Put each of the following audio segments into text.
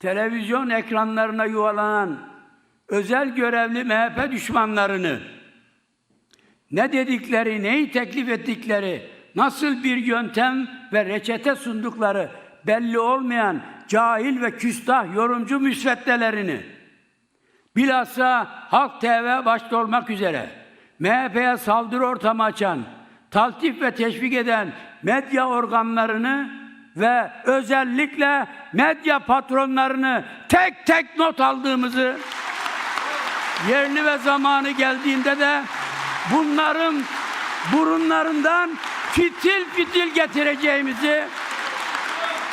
televizyon ekranlarına yuvalanan özel görevli MHP düşmanlarını ne dedikleri, neyi teklif ettikleri, nasıl bir yöntem ve reçete sundukları belli olmayan cahil ve küstah yorumcu müsveddelerini bilhassa Halk TV başta olmak üzere MHP'ye saldırı ortamı açan, taltif ve teşvik eden medya organlarını ve özellikle medya patronlarını tek tek not aldığımızı yerli ve zamanı geldiğinde de bunların burunlarından fitil fitil getireceğimizi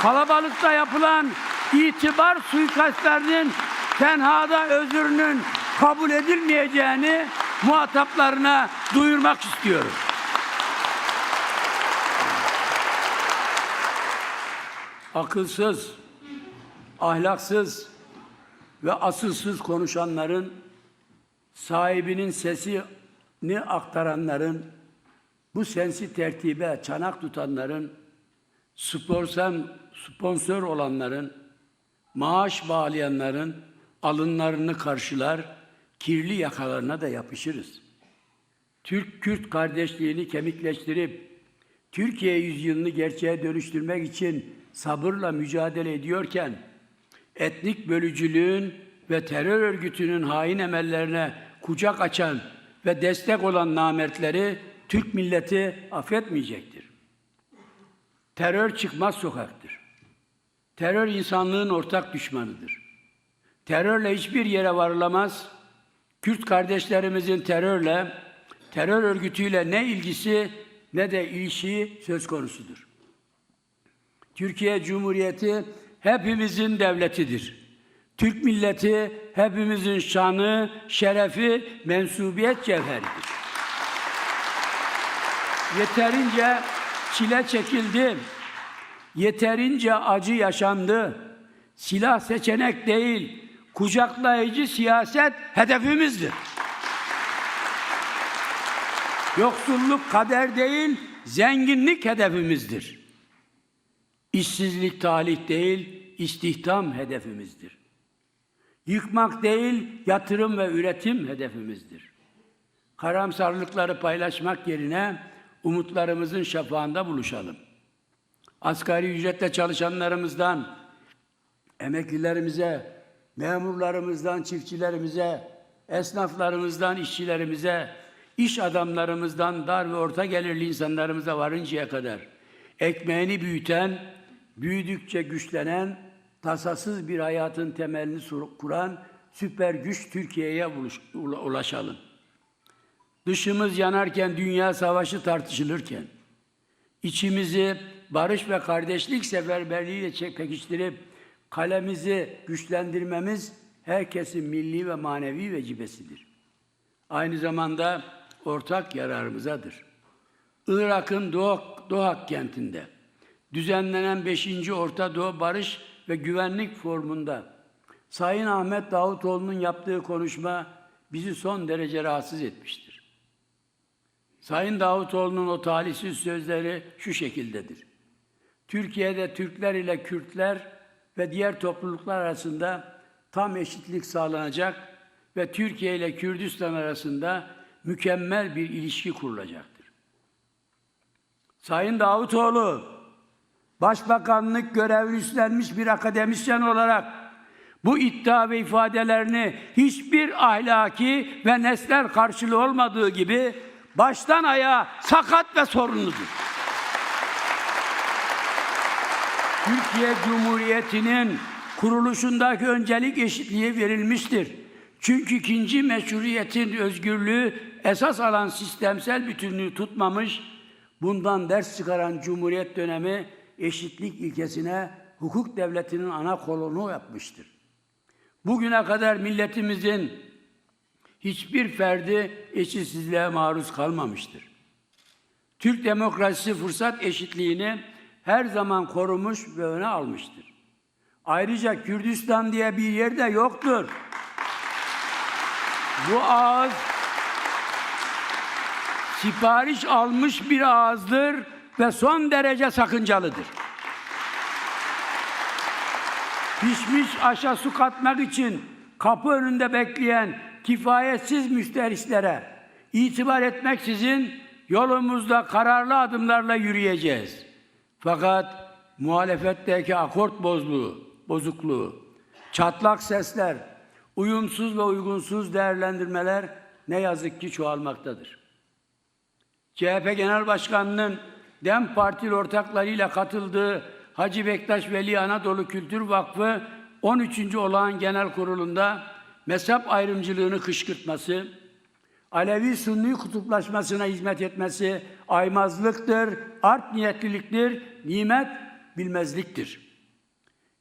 kalabalıkta yapılan itibar suikastlerinin tenhada özrünün kabul edilmeyeceğini muhataplarına duyurmak istiyorum. Akılsız, ahlaksız ve asılsız konuşanların sahibinin sesini aktaranların, bu sensi tertibe çanak tutanların, sponsan, sponsor olanların, maaş bağlayanların alınlarını karşılar, kirli yakalarına da yapışırız. Türk-Kürt kardeşliğini kemikleştirip Türkiye yüzyılını gerçeğe dönüştürmek için sabırla mücadele ediyorken etnik bölücülüğün ve terör örgütünün hain emellerine kucak açan ve destek olan namertleri Türk milleti affetmeyecektir. Terör çıkmaz sokaktır. Terör insanlığın ortak düşmanıdır. Terörle hiçbir yere varılamaz. Kürt kardeşlerimizin terörle, terör örgütüyle ne ilgisi ne de ilişiği söz konusudur. Türkiye Cumhuriyeti hepimizin devletidir. Türk milleti hepimizin şanı, şerefi, mensubiyet cevheridir. Yeterince çile çekildi. Yeterince acı yaşandı. Silah seçenek değil, kucaklayıcı siyaset hedefimizdir. Yoksulluk kader değil, zenginlik hedefimizdir. İşsizlik talih değil, istihdam hedefimizdir. Yıkmak değil, yatırım ve üretim hedefimizdir. Karamsarlıkları paylaşmak yerine umutlarımızın şafağında buluşalım. Asgari ücretle çalışanlarımızdan, emeklilerimize, memurlarımızdan çiftçilerimize, esnaflarımızdan işçilerimize, iş adamlarımızdan dar ve orta gelirli insanlarımıza varıncaya kadar ekmeğini büyüten, büyüdükçe güçlenen, tasasız bir hayatın temelini kuran süper güç Türkiye'ye ulaşalım. Dışımız yanarken, dünya savaşı tartışılırken, içimizi barış ve kardeşlik seferberliğiyle pekiştirip kalemizi güçlendirmemiz herkesin milli ve manevi vecibesidir. Aynı zamanda ortak yararımızadır. Irak'ın Doğu, Doğak kentinde düzenlenen 5. Orta Doğu Barış ve Güvenlik Forumu'nda Sayın Ahmet Davutoğlu'nun yaptığı konuşma bizi son derece rahatsız etmiştir. Sayın Davutoğlu'nun o talihsiz sözleri şu şekildedir. Türkiye'de Türkler ile Kürtler ve diğer topluluklar arasında tam eşitlik sağlanacak ve Türkiye ile Kürdistan arasında mükemmel bir ilişki kurulacaktır. Sayın Davutoğlu, Başbakanlık görevini üstlenmiş bir akademisyen olarak bu iddia ve ifadelerini hiçbir ahlaki ve nesler karşılığı olmadığı gibi baştan ayağa sakat ve sorunludur. Türkiye Cumhuriyeti'nin kuruluşundaki öncelik eşitliği verilmiştir. Çünkü ikinci meşruiyetin özgürlüğü esas alan sistemsel bütünlüğü tutmamış, bundan ders çıkaran Cumhuriyet dönemi eşitlik ilkesine hukuk devletinin ana kolonu yapmıştır. Bugüne kadar milletimizin hiçbir ferdi eşitsizliğe maruz kalmamıştır. Türk demokrasisi fırsat eşitliğini her zaman korumuş ve öne almıştır. Ayrıca Kürdistan diye bir yer de yoktur. Bu ağız sipariş almış bir ağızdır ve son derece sakıncalıdır. pişmiş aşa su katmak için kapı önünde bekleyen kifayetsiz müşterislere itibar etmeksizin yolumuzda kararlı adımlarla yürüyeceğiz. Fakat muhalefetteki akort bozluğu, bozukluğu, çatlak sesler, uyumsuz ve uygunsuz değerlendirmeler ne yazık ki çoğalmaktadır. CHP Genel Başkanı'nın DEM Partili ortaklarıyla katıldığı Hacı Bektaş Veli Anadolu Kültür Vakfı 13. olağan genel kurulunda mezhep ayrımcılığını kışkırtması, Alevi Sünni kutuplaşmasına hizmet etmesi aymazlıktır, art niyetliliktir, nimet bilmezliktir.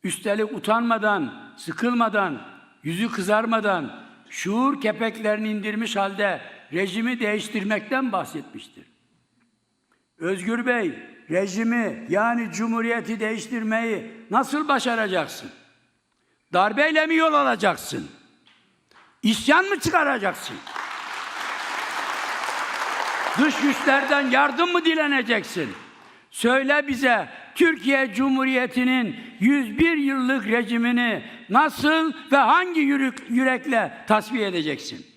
Üstelik utanmadan, sıkılmadan, yüzü kızarmadan, şuur kepeklerini indirmiş halde rejimi değiştirmekten bahsetmiştir. Özgür Bey, rejimi yani cumhuriyeti değiştirmeyi nasıl başaracaksın? Darbeyle mi yol alacaksın? İsyan mı çıkaracaksın? Dış güçlerden yardım mı dileneceksin? Söyle bize Türkiye Cumhuriyeti'nin 101 yıllık rejimini nasıl ve hangi yürek, yürekle tasfiye edeceksin?